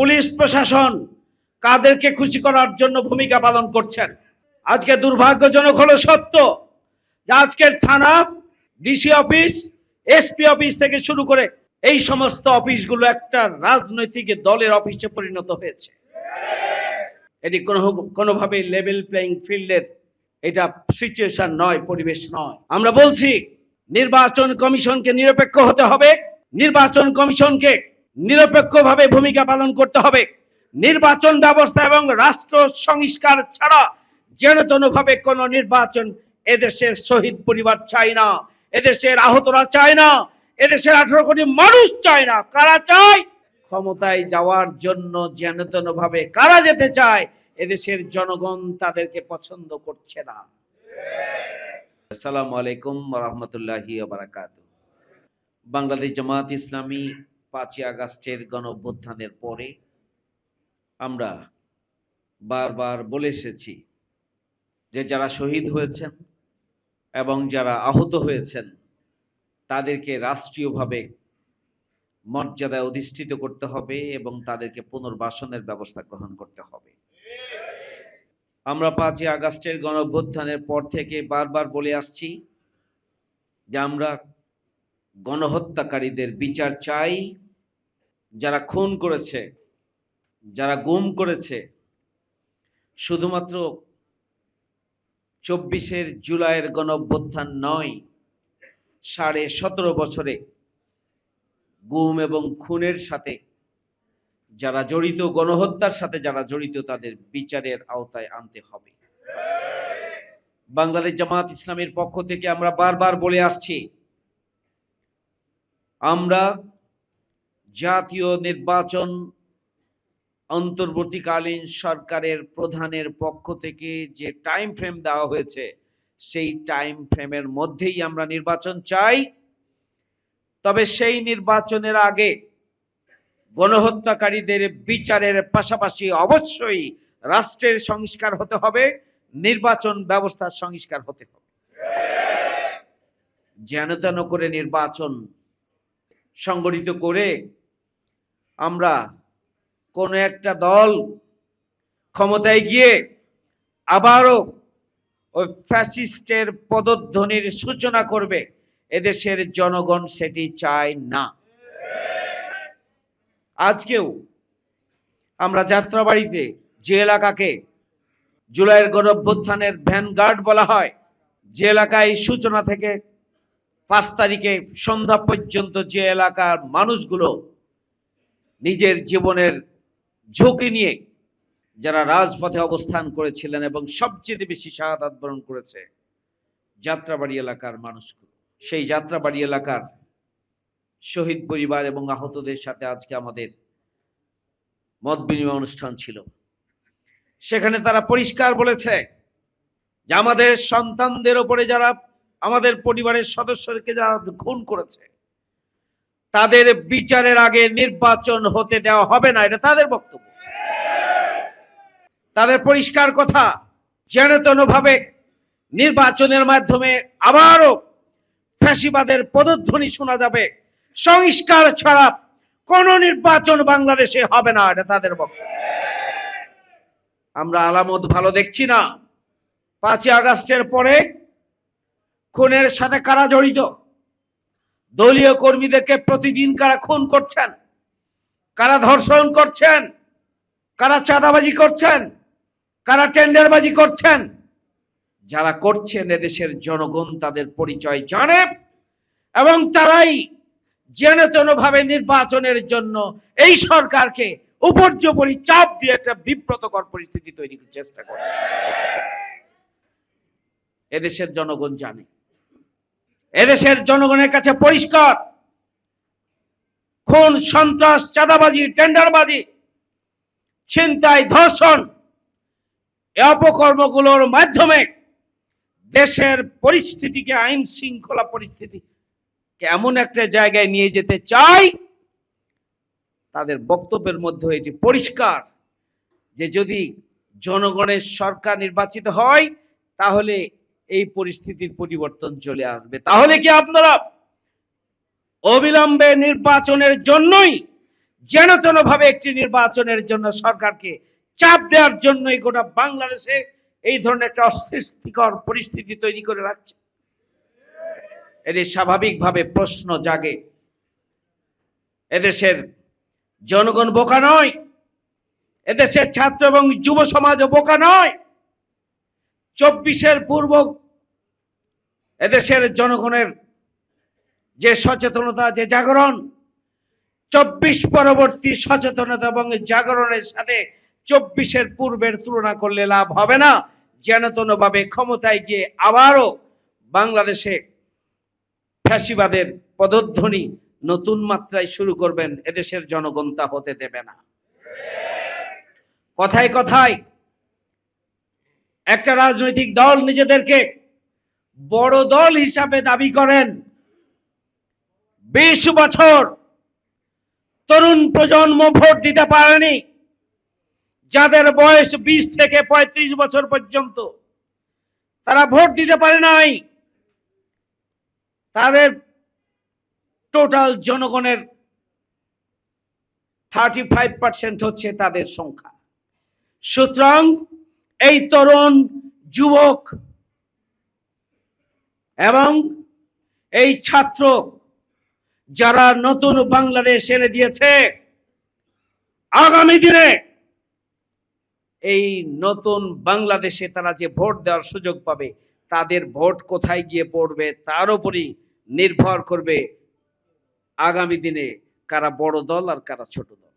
Police প্রশাসন কাদেরকে খুশি করার জন্য ভূমিকা পালন করছেন। আজকে দুর্ভাগ্যজনক হলো সত্য যে আজকের থানা, ডিসি অফিস, এসপি অফিস থেকে শুরু করে এই সমস্ত অফিসগুলো একটা রাজনৈতিক দলের অফিসে পরিণত হয়েছে। এটি কোনো, কোনোভাবে লেভেল প্লেইং ফিল্ডের এটা সিচুয়েশন নয়, পরিবেশ নয়। আমরা বলছি, নির্বাচন কমিশনকে নিরপেক্ষ হতে হবে। নির্বাচন কমিশনকে নিরপেক্ষভাবে ভূমিকা পালন করতে হবে। নির্বাচন ব্যবস্থা এবং রাষ্ট্র সংস্কার ছাড়া যেন ভাবে কোনো নির্বাচন এদেশের শহীদ পরিবার চায় না, এদেশের আহতরা চায় না, এদেশের আঠারো কোটি মানুষ চায় না। কারা চায়? ক্ষমতায় যাওয়ার জন্য যেন ভাবে কারা যেতে চায়, এদেশের জনগণ তাদেরকে পছন্দ করছে না। আসসালামু আলাইকুম রহমতুল্লাহি বাংলাদেশ জামাত ইসলামী পাঁচই আগস্টের গণ অভ্যুত্থানের পরে আমরা বারবার বলে এসেছি যে যারা শহীদ হয়েছেন এবং যারা আহত হয়েছেন, তাদেরকে রাষ্ট্রীয়ভাবে মর্যাদায় অধিষ্ঠিত করতে হবে এবং তাদেরকে পুনর্বাসনের ব্যবস্থা গ্রহণ করতে হবে। আমরা পাঁচই আগস্টের গণ অভ্যুত্থানের পর থেকে বারবার বলে আসছি যে আমরা গণহত্যাকারীদের বিচার চাই। যারা খুন করেছে, যারা গুম করেছে, শুধুমাত্র চব্বিশের জুলাইয়ের গণ অভ্যুত্থান নয়, সাড়ে সতেরো বছরে গুম এবং খুনের সাথে যারা জড়িত, গণহত্যার সাথে যারা জড়িত, তাদের বিচারের আওতায় আনতে হবে। বাংলাদেশ জামাত ইসলামের পক্ষ থেকে আমরা বারবার বলে আসছি আমরা জাতীয় নির্বাচন অন্তর্বর্তীকালীন সরকারের প্রধানের পক্ষ থেকে যে টাইম ফ্রেম দেওয়া হয়েছে, সেই টাইম ফ্রেমের মধ্যেই আমরা নির্বাচন চাই। তবে সেই নির্বাচনের আগে গণহত্যাকারীদের বিচারের পাশাপাশি অবশ্যই রাষ্ট্রের সংস্কার হতে হবে, নির্বাচন ব্যবস্থার সংস্কার হতে হবে। যেন তেন করে নির্বাচন সংগঠিত করে আমরা কোন একটা দল ক্ষমতায় গিয়ে আবারও ওই ফ্যাসিস্টের পদধ্বনির সূচনা করবে, এদেশের জনগণ সেটি চায় না। আজকেও আমরা যাত্রাবাড়িতে যে এলাকাকে জুলাইয়ের গণঅভ্যুত্থানের ভ্যানগার্ড বলা হয়, যে এলাকায় সূচনা থেকে পাঁচ তারিখে সন্ধ্যা পর্যন্ত যে এলাকার মানুষগুলো নিজের জীবনের ঝুঁকি নিয়ে যারা রাজপথে অবস্থান করেছিলেন এবং সবচেয়ে বেশি শাহাদাত বরণ করেছে যাত্রাবাড়ি এলাকার মানুষগুলো। সেই যাত্রাবাড়ি এলাকার শহীদ পরিবার এবং আহতদের সাথে আজকে আমাদের মত বিনিময় অনুষ্ঠান ছিল। সেখানে তারা পরিষ্কার বলেছে যে আমাদের সন্তানদের ওপরে যারা আমাদের পরিবারের সদস্যদেরকে যারা খুন করেছে, তাদের বিচারের আগে নির্বাচন হতে দেওয়া হবে না, এটা তাদের বক্তব্য। তাদের পরিষ্কার কথা যেন ভাবে নির্বাচনের মাধ্যমে আবারও ফ্যাসিবাদের পদধ্বনি শোনা যাবে, সংস্কার ছাড়া কোন নির্বাচন বাংলাদেশে হবে না, এটা তাদের বক্তব্য। আমরা আলামত ভালো দেখছি না। পাঁচই আগস্টের পরে খুনের সাথে কারা জড়িত? দলীয় কর্মীদেরকে প্রতিদিন কারা খুন করছেন? কারা ধর্ষণ করছেন? কারা চাঁদাবাজি করছেন? কারা টেন্ডারবাজি করছেন? যারা করছেন এদেশের জনগণ তাদের পরিচয় জানে এবং তারাই যেন ভাবে নির্বাচনের জন্য এই সরকারকে উপর্যপরি চাপ দিয়ে একটা বিব্রতকর পরিস্থিতি তৈরি চেষ্টা করছে। এদেশের জনগণ জানে। এদেশের জনগণের কাছে পরিষ্কার। খুন, সন্ত্রাস, চাঁদাবাজি, টেন্ডারবাজি, ছিনতাই, ধর্ষণ, এ অপকর্মগুলোর মাধ্যমে দেশের পরিস্থিতিকে, আইন শৃঙ্খলা পরিস্থিতি এমন একটা জায়গায় নিয়ে যেতে চাই, তাদের বক্তব্যের মধ্যে এটি পরিষ্কার যে যদি জনগণের সরকার নির্বাচিত হয়, তাহলে এই পরিস্থিতির পরিবর্তন চলে আসবে। তাহলে কি আপনারা অবিলম্বে নির্বাচনের জন্যই যেন ভাবে একটি নির্বাচনের জন্য সরকারকে চাপ দেওয়ার জন্য এই গোটা বাংলাদেশে এই ধরনের একটা অস্বস্তিকর পরিস্থিতি তৈরি করে রাখছে? এদের স্বাভাবিকভাবে প্রশ্ন জাগে। এদেশের জনগণ বোকা নয়, এদেশের ছাত্র এবং যুব সমাজ বোকা নয়। চব্বিশের পূর্ব এদেশের জনগণের যে সচেতনতা, যে জাগরণ, চব্বিশ পরবর্তী সচেতনতা এবং জাগরণের সাথে চব্বিশের পূর্বের তুলনা করলে লাভ হবে না। যেনতনভাবে ক্ষমতায় গিয়ে আবারও বাংলাদেশে ফ্যাসিবাদের পদধ্বনি নতুন মাত্রায় শুরু করবেন, এদেশের জনগণ তা হতে দেবে না। কথায় কথায় একটা রাজনৈতিক দল নিজেদেরকে বড় দল হিসাবে দাবি করেন। বিশ বছর তরুণ প্রজন্ম ভোট দিতে পারেনি। যাদের বয়স বিশ থেকে পঁয়ত্রিশ বছর পর্যন্ত তারা ভোট দিতে পারে নাই। তাদের টোটাল জনগণের থার্টি ফাইভ পার্সেন্ট হচ্ছে তাদের সংখ্যা। সুতরাং এই তরুণ, যুবক এবং এই ছাত্র যারা নতুন বাংলাদেশ এনে দিয়েছে, আগামী দিনে এই নতুন বাংলাদেশে তারা যে ভোট দেওয়ার সুযোগ পাবে, তাদের ভোট কোথায় গিয়ে পড়বে, তার উপরই নির্ভর করবে আগামী দিনে কারা বড় দল আর কারা ছোট দল।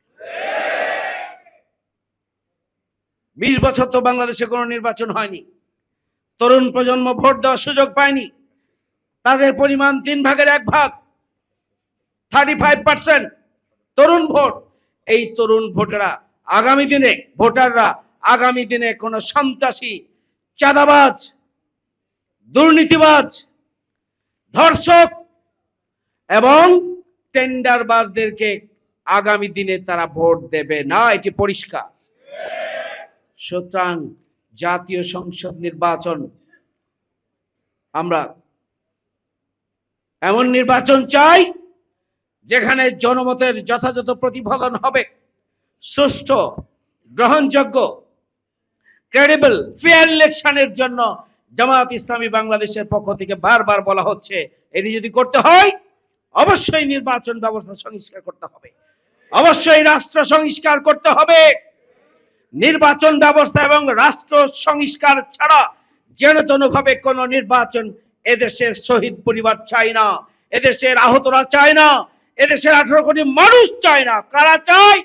বিশ বছর তো বাংলাদেশে কোনো নির্বাচন হয়নি। তরুণ প্রজন্ম ভোট দেওয়ার সুযোগ পায়নি। তাদের পরিমাণ তিন ভাগের এক ভাগ। থার্টি ফাইভ পার্সেন্ট তরুণ ভোট। এই তরুণ ভোটাররা আগামী দিনে, ভোটাররা আগামী দিনে কোনো সন্ত্রাসী, চাঁদাবাজ, দুর্নীতিবাজ, ধর্ষক এবং টেন্ডারবাজদেরকে আগামী দিনে তারা ভোট দেবে না। এটি পরিষ্কার। সুতরাং জাতীয় সংসদ নির্বাচন আমরা এমন নির্বাচন চাই যেখানে জনমতের যথাযথ প্রতিফলন হবে। সুষ্ঠু, গ্রহণযোগ্য ক্রেডিবল ফেয়ার ইলেকশনের জন্য জামাত ইসলামী বাংলাদেশের পক্ষ থেকে বারবার বলা হচ্ছে, এটি যদি করতে হয়, অবশ্যই নির্বাচন ব্যবস্থা সংস্কার করতে হবে। অবশ্যই রাষ্ট্র সংস্কার করতে হবে। নির্বাচন ব্যবস্থা এবং রাষ্ট্র সংস্কার ছাড়া যেন ভাবে কোনো নির্বাচন এদেশের শহীদ পরিবার চায় না, এদেশের আহতরা চায় না, এদেশের আঠারো কোটি মানুষ চায় না। কারা চায়?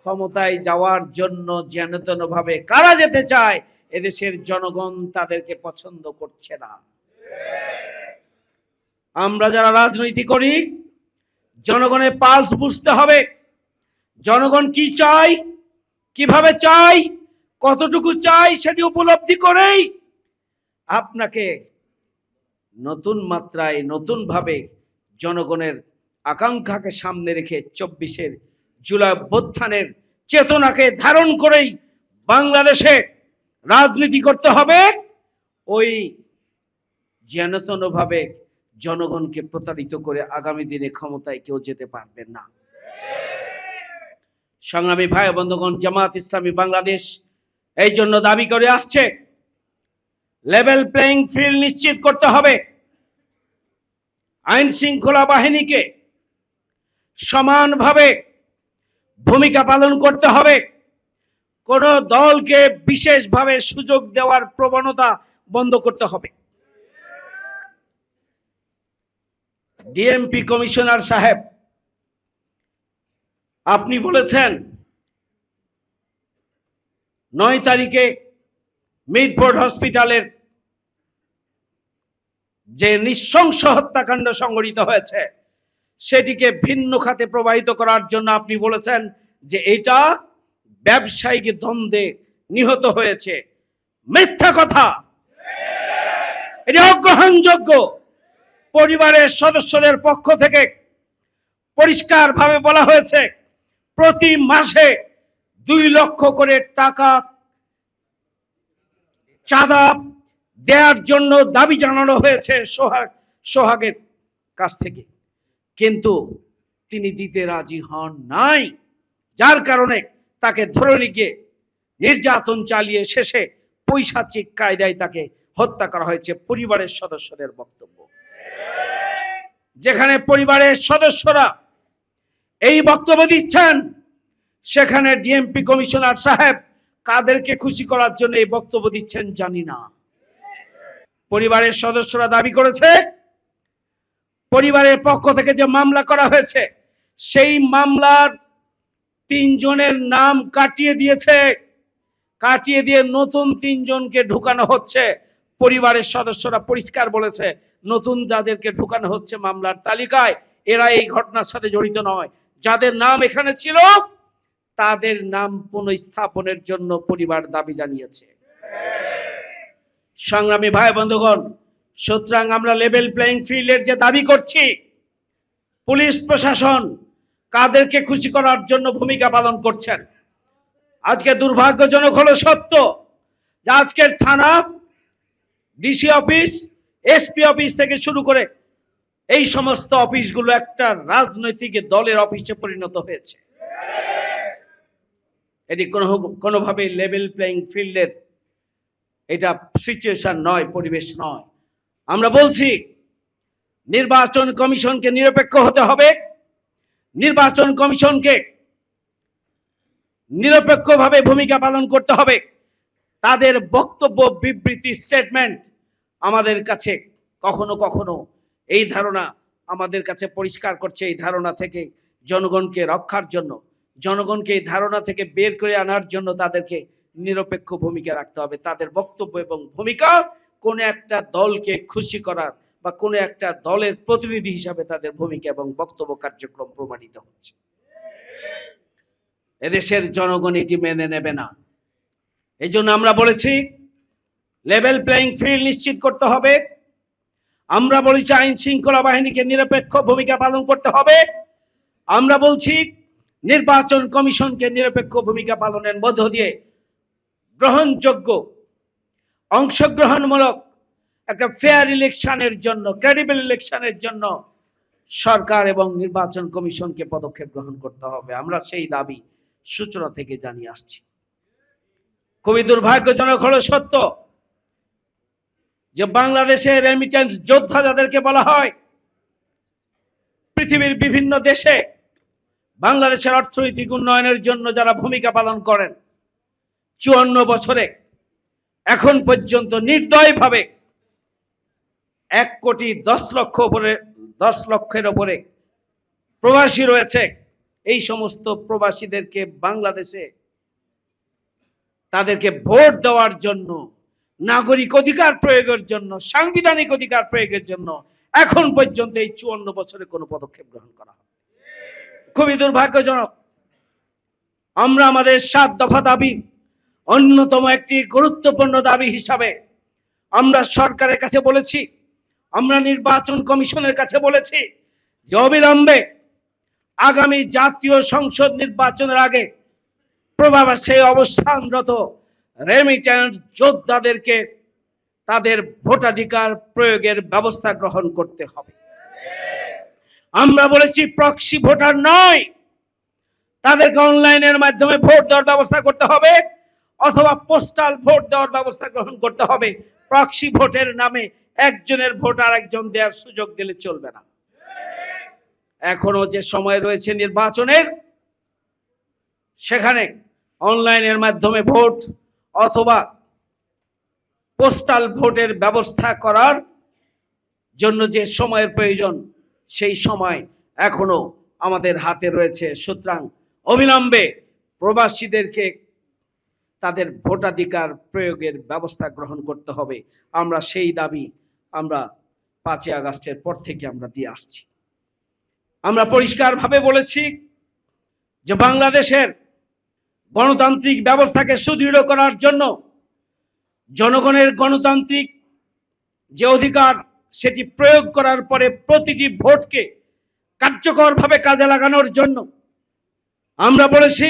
ক্ষমতায় যাওয়ার জন্য যেন ভাবে কারা যেতে চায়, এদেশের জনগণ তাদেরকে পছন্দ করছে না। আমরা যারা রাজনীতি করি, জনগণের পালস বুঝতে হবে, জনগণ কি চাই কীভাবে চাই কতটুকু চাই সেটি উপলব্ধি করেই আপনাকে নতুন মাত্রায়, নতুনভাবে জনগণের আকাঙ্ক্ষাকে সামনে রেখে চব্বিশের জুলাই অভ্যুত্থানের চেতনাকে ধারণ করেই বাংলাদেশে রাজনীতি করতে হবে। ওই যেনতনভাবে জনগণকে প্রতারিত করে আগামী দিনে ক্ষমতায় কেউ যেতে পারবেন না। সংগ্রামী ভাই বন্ধুগণ জামাত ইসলামী বাংলাদেশ এই জন্য দাবি করে আসছে লেভেল প্লেইং ফিল্ড নিশ্চিত করতে হবে। আইন শৃঙ্খলা বাহিনীকে সমানভাবে ভূমিকা পালন করতে হবে। কোন দলকে বিশেষভাবে সুযোগ দেওয়ার প্রবণতা বন্ধ করতে হবে। ডিএমপি কমিশনার সাহেব, আপনি বলেছেন, নয় তারিখে মিডফোর্ড হসপিটালের যে নৃশংস হত্যাকাণ্ড সংঘটিত হয়েছে, সেটিকে ভিন্ন খাতে প্রবাহিত করার জন্য আপনি বলেছেন যে এটা ব্যবসায়িক দ্বন্দ্বে নিহত হয়েছে। মিথ্যা কথা! এটা অগ্রহণযোগ্য। পরিবারের সদস্যদের পক্ষ থেকে পরিষ্কারভাবে বলা হয়েছে, প্রতি মাসে দুই লক্ষ করে টাকা চাঁদা দেওয়ার জন্য দাবি জানানো হয়েছে সোহাগ, সোহাগের কাছ থেকে। কিন্তু তিনি দিতে রাজি হন নাই। যার কারণে তাকে ধরে নিয়ে নির্যাতন চালিয়ে শেষে পৈশাচিক কায়দায় তাকে হত্যা করা হয়েছে পরিবারের সদস্যদের বক্তব্য। যেখানে পরিবারের সদস্যরা এই বক্তব্য দিচ্ছেন, সেখানে ডিএমপি কমিশনার সাহেব কাদেরকে খুশি করার জন্য এই বক্তব্য দিচ্ছেন জানি না। পরিবারের সদস্যরা দাবি করেছে, পরিবারের পক্ষ থেকে যে মামলা করা হয়েছে, সেই মামলার তিনজনের নাম কাটিয়ে দিয়েছে, কাটিয়ে দিয়ে নতুন তিনজনকে ঢুকানো হচ্ছে। পরিবারের সদস্যরা পরিষ্কার বলেছে, নতুন যাদেরকে ঢুকানো হচ্ছে মামলার তালিকায়, এরা এই ঘটনার সাথে জড়িত নয়। যাদের নাম এখানে ছিল তাদের নাম পুনঃস্থাপনের জন্য পরিবার দাবি জানিয়েছে। সংগ্রামী ভাই, বন্ধুগণ, সুতরাং আমরা লেভেল প্লেইং ফিল্ডের যে দাবি করছি, পুলিশ প্রশাসন কাদেরকে খুশি করার জন্য ভূমিকা পালন করছেন। আজকে দুর্ভাগ্যজনক হলো সত্য যে আজকের থানা ডিসি অফিস এসপি অফিস থেকে শুরু করে এই সমস্ত অফিসগুলো একটা রাজনৈতিক দলের অফিসে পরিণত হয়েছে। এটি কোনো কোনোভাবে লেভেল প্লেইং ফিল্ডের এটা সিচুয়েশন নয়, পরিবেশ নয়। আমরা বলছি, নির্বাচন কমিশনকে নিরপেক্ষ হতে হবে। নির্বাচন কমিশনকে নিরপেক্ষভাবে ভূমিকা পালন করতে হবে। তাদের বক্তব্য, বিবৃতি স্টেটমেন্ট আমাদের কাছে কখনো কখনো এই ধারণা আমাদের কাছে পরিষ্কার করছে। এই ধারণা থেকে জনগণকে রক্ষার জন্য জনগণকে এই ধারণা থেকে বের করে আনার জন্য তাদেরকে নিরপেক্ষ ভূমিকা রাখতে হবে। তাদের বক্তব্য এবং ভূমিকা কোনো একটা দলকে খুশি করার বা কোনো একটা দলের প্রতিনিধি হিসাবে তাদের ভূমিকা এবং বক্তব্য কার্যক্রম প্রমাণিত হচ্ছে। এদেশের জনগণ এটি মেনে নেবে না। এই জন্য আমরা বলেছি লেভেল প্লেইং ফিল্ড নিশ্চিত করতে হবে। আমরা বলেছি আইন শৃঙ্খলা বাহিনীকে নিরপেক্ষ ভূমিকা পালন করতে হবে। আমরা বলছি নির্বাচন কমিশনকে নিরপেক্ষ ভূমিকা পালনের মধ্য দিয়ে গ্রহণযোগ্য, অংশগ্রহণমূলক একটা ফেয়ার ইলেকশনের জন্য ক্রেডিবল ইলেকশনের জন্য সরকার এবং নির্বাচন কমিশনকে পদক্ষেপ গ্রহণ করতে হবে। আমরা সেই দাবি সূচনা থেকে জানিয়ে আসছি। খুবই দুর্ভাগ্যজনক হলো সত্য যে বাংলাদেশের রেমিটেন্স যোদ্ধা যাদেরকে বলা হয়, পৃথিবীর বিভিন্ন দেশে বাংলাদেশের অর্থনৈতিক উন্নয়নের জন্য যারা ভূমিকা পালন করেন, চুয়ান্ন বছরে এখন পর্যন্ত নির্দয়ভাবে এক কোটি দশ লক্ষ উপরে, দশ লক্ষের ওপরে প্রবাসী রয়েছে। এই সমস্ত প্রবাসীদেরকে বাংলাদেশে তাদেরকে ভোট দেওয়ার জন্য, নাগরিক অধিকার প্রয়োগের জন্য, সাংবিধানিক অধিকার প্রয়োগের জন্য এখন পর্যন্ত এই চুয়ান্ন বছরে কোনো পদক্ষেপ গ্রহণ করা হয় খুবই দুর্ভাগ্যজনক। আমরা আমাদের সাত দফা দাবি, অন্যতম একটি গুরুত্বপূর্ণ দাবি হিসাবে আমরা সরকারের কাছে বলেছি, আমরা নির্বাচন কমিশনের কাছে বলেছি যে অবিলম্বে আগামী জাতীয় সংসদ নির্বাচনের আগে প্রবাসে অবস্থানরত রেমিটেন্স যোদ্ধাদেরকে তাদের ভোটাধিকার প্রয়োগের ব্যবস্থা গ্রহণ করতে হবে। আমরা বলেছি প্রক্সি ভোটার নয়। তাদেরকে অনলাইনের মাধ্যমে ভোট দেওয়ার ব্যবস্থা করতে হবে, অথবা পোস্টাল ভোট দেওয়ার ব্যবস্থা গ্রহণ করতে হবে। প্রক্সি ভোটের নামে একজনের ভোট আর একজন দেওয়ার সুযোগ দিলে চলবে না। এখনও যে সময় রয়েছে নির্বাচনের, সেখানে অনলাইনের মাধ্যমে ভোট অথবা পোস্টাল ভোটের ব্যবস্থা করার জন্য যে সময়ের প্রয়োজন সেই সময় এখনও আমাদের হাতে রয়েছে সুতরাং অবিলম্বে প্রবাসীদেরকে তাদের ভোটাধিকার প্রয়োগের ব্যবস্থা গ্রহণ করতে হবে। আমরা সেই দাবি আমরা পাঁচই আগস্টের পর থেকে আমরা দিয়ে আসছি। আমরা পরিষ্কারভাবে বলেছি যে বাংলাদেশের গণতান্ত্রিক ব্যবস্থাকে সুদৃঢ় করার জন্য জনগণের গণতান্ত্রিক যে অধিকার সেটি প্রয়োগ করার পরে প্রতিটি ভোটকে কার্যকরভাবে কাজে লাগানোর জন্য আমরা বলেছি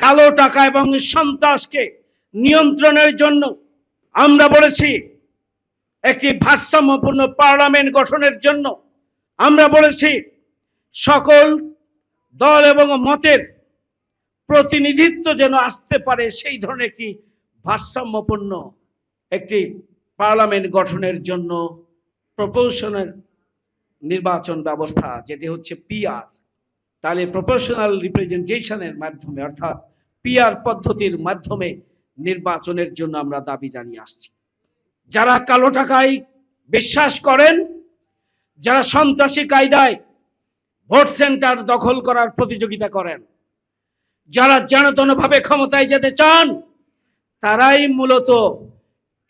কালো টাকা এবং সন্ত্রাসকে নিয়ন্ত্রণের জন্য আমরা বলেছি একটি ভারসাম্যপূর্ণ পার্লামেন্ট গঠনের জন্য আমরা বলেছি সকল দল এবং মতের প্রতিনিধিত্ব যেন আসতে পারে সেই ধরনের একটি ভারসাম্যপূর্ণ একটি পার্লামেন্ট গঠনের জন্য। প্রপোশনের নির্বাচন ব্যবস্থা, যেটি হচ্ছে পিআর তাহলে প্রপোশনাল রিপ্রেজেন্টেশনের মাধ্যমে, অর্থাৎ পিআর পদ্ধতির মাধ্যমে নির্বাচনের জন্য আমরা দাবি জানিয়ে আসছি। যারা কালো টাকায় বিশ্বাস করেন, যারা সন্ত্রাসী কায়দায় ভোট সেন্টার দখল করার প্রতিযোগিতা করেন, যারা জানতনভাবে ক্ষমতায় যেতে চান, তারাই মূলত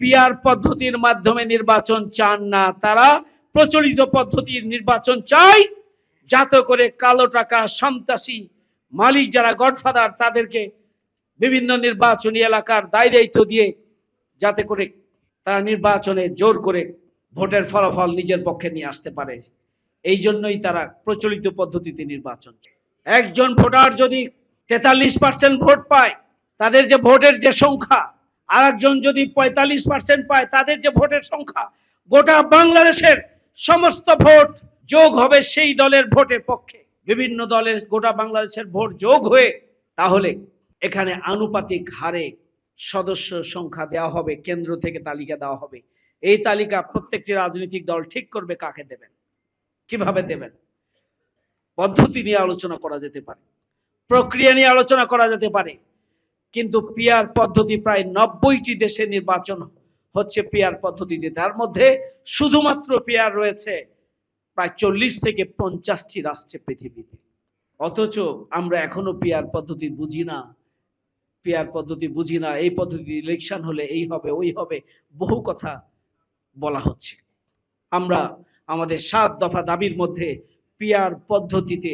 পিআর পদ্ধতির মাধ্যমে নির্বাচন চান না তারা। প্রচলিত পদ্ধতির নির্বাচন চায় যাতে করে কালো টাকা, সন্ত্রাসী মালিক যারা গডফাদার, তাদেরকে বিভিন্ন নির্বাচনী এলাকার দায় দায়িত্ব দিয়ে যাতে করে তারা নির্বাচনে জোর করে ভোটের ফলাফল নিজের পক্ষে নিয়ে আসতে পারে। এই জন্যই তারা প্রচলিত পদ্ধতিতে নির্বাচন একজন ভোটার যদি তেতাল্লিশ পার্সেন্ট ভোট পায়, তাদের যে ভোটের যে সংখ্যা আর একজন যদি পঁয়তাল্লিশ পার্সেন্ট পায়, তাদের যে ভোটের সংখ্যা, গোটা বাংলাদেশের সমস্ত ভোট যোগ হবে সেই দলের ভোটের পক্ষে। বিভিন্ন দলের গোটা বাংলাদেশের ভোট যোগ হয়ে, তাহলে এখানে আনুপাতিক হারে সদস্য সংখ্যা দেওয়া হবে, কেন্দ্র থেকে তালিকা দেওয়া হবে। এই তালিকা প্রত্যেকটি রাজনৈতিক দল ঠিক করবে, কাকে দেবেন? কীভাবে দেবেন? পদ্ধতি নিয়ে আলোচনা করা যেতে পারে, প্রক্রিয়া নিয়ে আলোচনা করা যেতে পারে। কিন্তু পিয়ার পদ্ধতি প্রায় নব্বইটি দেশে নির্বাচন হচ্ছে পিয়ার পদ্ধতিতে। তার মধ্যে শুধুমাত্র পিয়ার রয়েছে প্রায় চল্লিশ থেকে পঞ্চাশটি রাষ্ট্রে পৃথিবীতে। অথচ আমরা এখনও পিয়ার পদ্ধতি বুঝি না। পিয়ার পদ্ধতি বুঝি না, এই পদ্ধতি ইলেকশন হলে এই হবে, ওই হবে, বহু কথা বলা হচ্ছে। আমরা আমাদের সাত দফা দাবির মধ্যে পিয়ার পদ্ধতিতে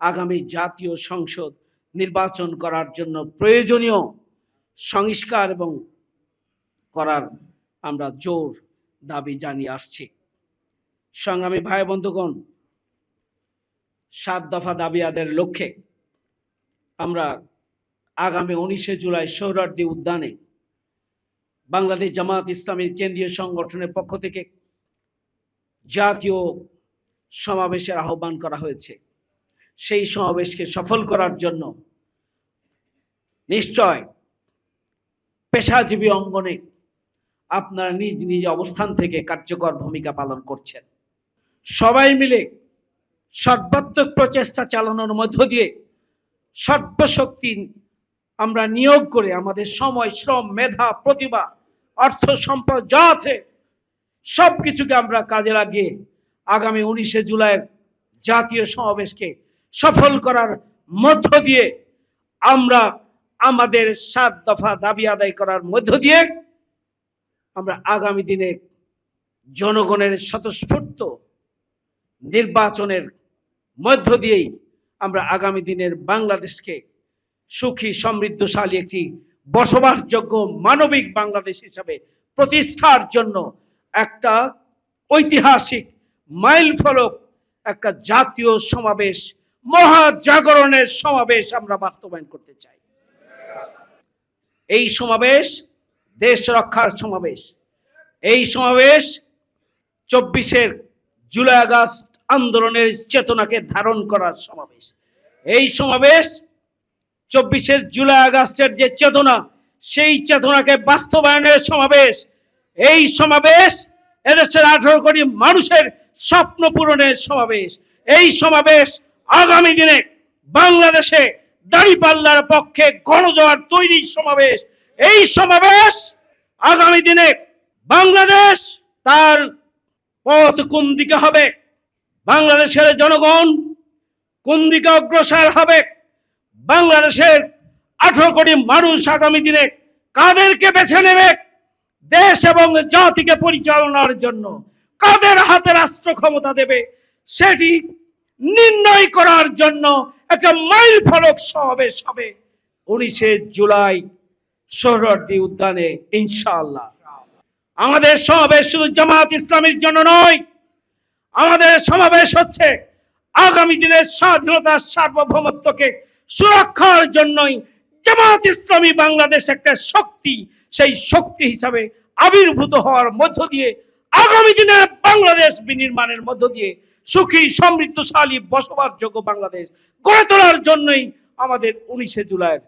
আগামী জাতীয় সংসদ নির্বাচন করার জন্য প্রয়োজনীয় সংস্কার এবং করার আমরা জোর দাবি জানিয়ে আসছি। সংগ্রামী ভাই বন্ধুগণ, সাত দফা দাবি আদায়ের লক্ষ্যে আমরা আগামী উনিশে জুলাই সৌরার্দি উদ্যানে বাংলাদেশ জামাত ইসলামীর কেন্দ্রীয় সংগঠনের পক্ষ থেকে জাতীয় সমাবেশের আহ্বান করা হয়েছে। সেই সমাবেশকে সফল করার জন্য নিশ্চয় পেশাজীবী অঙ্গনে আপনারা নিজ নিজ অবস্থান থেকে কার্যকর ভূমিকা পালন করছেন। সবাই মিলে সর্বাত্মক প্রচেষ্টা চালানোর মধ্য দিয়ে সর্বশক্তি আমরা নিয়োগ করে আমাদের সময়, শ্রম, মেধা, প্রতিভা, অর্থ সম্পদ যা আছে সব কিছুকে আমরা কাজে লাগিয়ে আগামী উনিশে জুলাইয়ের জাতীয় সমাবেশকে সফল করার মধ্য দিয়ে আমরা আমাদের সাত দফা দাবি আদায় করার মধ্য দিয়ে আমরা আগামী দিনে জনগণের স্বতঃস্ফূর্ত নির্বাচনের মধ্য দিয়েই আমরা আগামী দিনের বাংলাদেশকে সুখী, সমৃদ্ধশালী একটি বসবাসযোগ্য মানবিক বাংলাদেশ হিসাবে প্রতিষ্ঠার জন্য একটা ঐতিহাসিক মাইল ফলক একটা জাতীয় সমাবেশ মহাজাগরণের সমাবেশ আমরা বাস্তবায়ন করতে চাই। এই সমাবেশ, দেশ রক্ষার সমাবেশ, এই সমাবেশ চব্বিশের জুলাই আগস্ট আন্দোলনের চেতনাকে ধারণ করার সমাবেশ। এই সমাবেশ চব্বিশের জুলাই আগস্টের যে চেতনা, সেই চেতনাকে বাস্তবায়নের সমাবেশ। এই সমাবেশ এদেশের আঠারো কোটি মানুষের স্বপ্ন পূরণের সমাবেশ। এই সমাবেশ আগামী দিনে বাংলাদেশে দাড়িপাল্লার পক্ষে গণজোয়ার তৈরি সমাবেশ। এই সমাবেশ আগামী দিনে বাংলাদেশ তার পথ কোন দিকে হবে? বাংলাদেশের জনগণ কোন দিকে অগ্রসর হবে? বাংলাদেশের আঠারো কোটি মানুষ আগামী দিনে কাদেরকে বেছে নেবে? দেশ এবং জাতিকে পরিচালনার জন্য কাদের হাতে রাষ্ট্র ক্ষমতা দেবে? সেটি নির্ণয় করার জন্য একটা মাইল ফলক সমাবেশ হবে উনিশে জুলাই সোহরার্দি উদ্যানে, ইনশাআল্লাহ। আমাদের সমাবেশ শুধু জামাত ইসলামের জন্য নয়, আমাদের সমাবেশ হচ্ছে আগামী দিনের স্বাধীনতার সার্বভৌমত্বকে সুরক্ষার জন্যই জামাত ইসলামী বাংলাদেশ একটা শক্তি, সেই শক্তি হিসাবে আবির্ভূত হওয়ার মধ্য দিয়ে, আগামী দিনের বাংলাদেশ বিনির্মাণের মধ্য দিয়ে সুখী, সমৃদ্ধশালী, বসবাসযোগ্য বাংলাদেশ গড়ে তোলার জন্যই আমাদের উনিশে জুলাইয়ের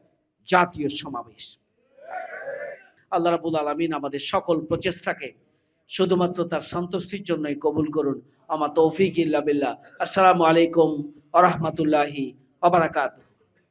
জাতীয় সমাবেশ। আল্লাহ রাবুল আলমিন আমাদের সকল প্রচেষ্টাকে শুধুমাত্র তার সন্তুষ্টির জন্যই কবুল করুন। আমার তৌফিক ইল্লা বিল্লাহ। আসসালামু আলাইকুম আ রহমতুল্লাহি